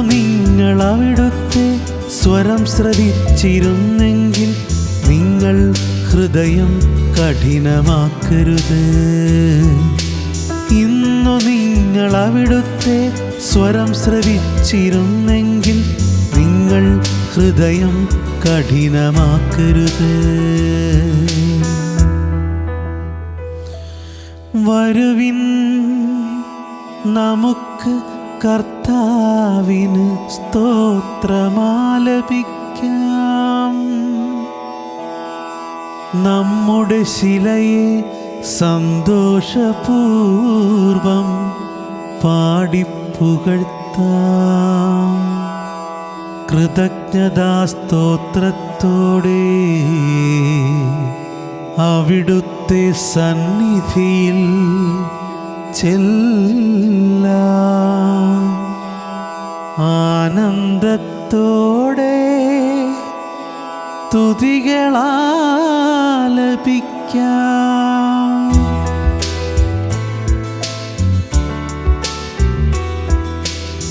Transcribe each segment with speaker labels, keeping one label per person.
Speaker 1: നിങ്ങൾ അവിടുത്തെ സ്വരം ശ്രവിച്ചിരുന്നെങ്കിൽ നിങ്ങൾ ഹൃദയം കഠിനമാക്കരുത്. ഇന്നു നിങ്ങൾ അവിടുത്തെ സ്വരം ശ്രവിച്ചിരുന്നെങ്കിൽ നിങ്ങൾ ഹൃദയം കഠിനമാക്കരുത്. വരുവിൻ നമുക്ക് കർത്താവിന് സ്തോത്രമാലപിക്കാം. നമ്മുടെ ശിലയെ സന്തോഷപൂർവം പാടിപ്പുകഴ്ത്താം. കൃതജ്ഞതാസ്തോത്രത്തോടെ അവിടുത്തെ സന്നിധിയിൽ ചെല്ലാം. ആനന്ദത്തോടെ തുതികളാലപിക്കാം.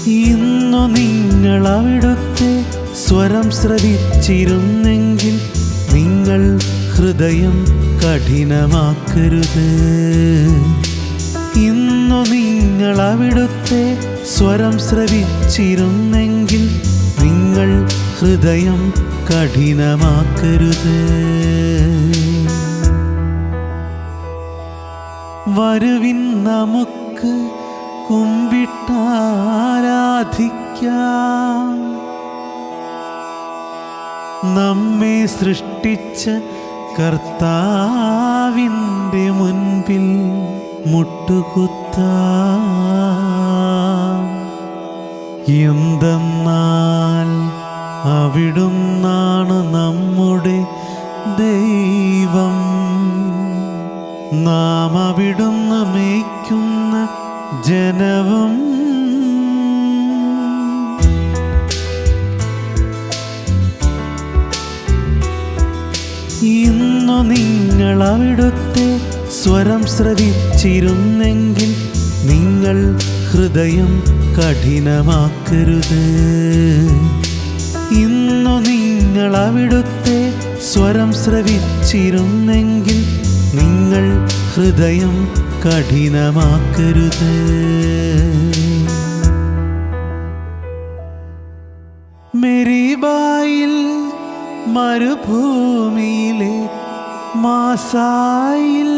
Speaker 1: ഇന്നു നിങ്ങൾ അവിടുത്തെ സ്വരം ശ്രവിച്ചിരുന്നെങ്കിൽ നിങ്ങൾ ഹൃദയം കഠിനമാക്കരുത്. നിങ്ങൾ അവിടുത്തെ സ്വരം ശ്രവിച്ചിരുന്നെങ്കിൽ നിങ്ങൾ ഹൃദയം കഠിനമാക്കരുത്. വരുവിൻ നമുക്ക് കുമ്പിട്ടാരാധിക്കാം. നമ്മെ സൃഷ്ടിച്ച കർത്താവിന്റെ മുൻപിൽ മുട്ടുകുത്താം. എന്തെന്നാൽ അവിടുന്നാണ് നമ്മുടെ ദൈവം. നാം അവിടുന്ന് മേയ്ക്കുന്ന ജനവും. ഇന്നു നിങ്ങൾ അവിടുത്തെ സ്വരം ശ്രവിച്ചിരുന്നെങ്കിൽ നിങ്ങൾ ഹൃദയം കഠിനമാക്കരുത്. ഇന്നു നിങ്ങൾ അവിടുത്തെ സ്വരം ശ്രവിച്ചിരുന്നെങ്കിൽ നിങ്ങൾ ഹൃദയം കഠിനമാക്കരുത്. മെരിബായിൽ മരുഭൂമിയിലെ മാസായിൽ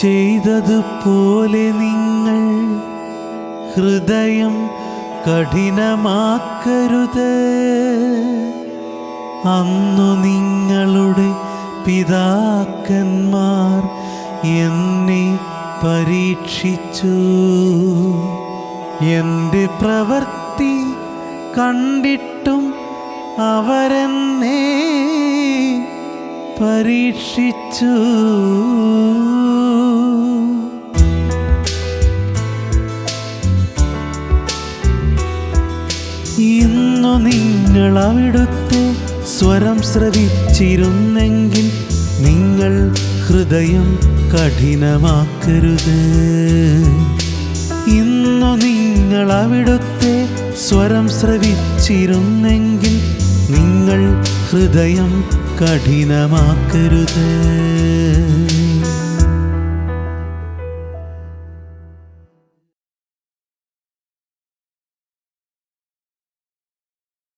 Speaker 1: ചെയ്തതുപോലെ നിങ്ങൾ ഹൃദയം കഠിനമാക്കരുത്. അന്നു നിങ്ങളുടെ പിതാക്കന്മാർ എന്നെ പരീക്ഷിച്ചു. എന്റെ പ്രവൃത്തി കണ്ടിട്ടും അവരെന്നെ പരീക്ഷിച്ചു. ഇന്നു നിങ്ങൾ അവിടുത്തെ സ്വരം ശ്രവിച്ചിരുന്നെങ്കിൽ നിങ്ങൾ ഹൃദയം കഠിനമാക്കരുത്. ഇന്നു നിങ്ങൾ അവിടുത്തെ സ്വരം ശ്രവിച്ചിരുന്നെങ്കിൽ നിങ്ങൾ ഹൃദയം കഠിനമാക്കരുത്.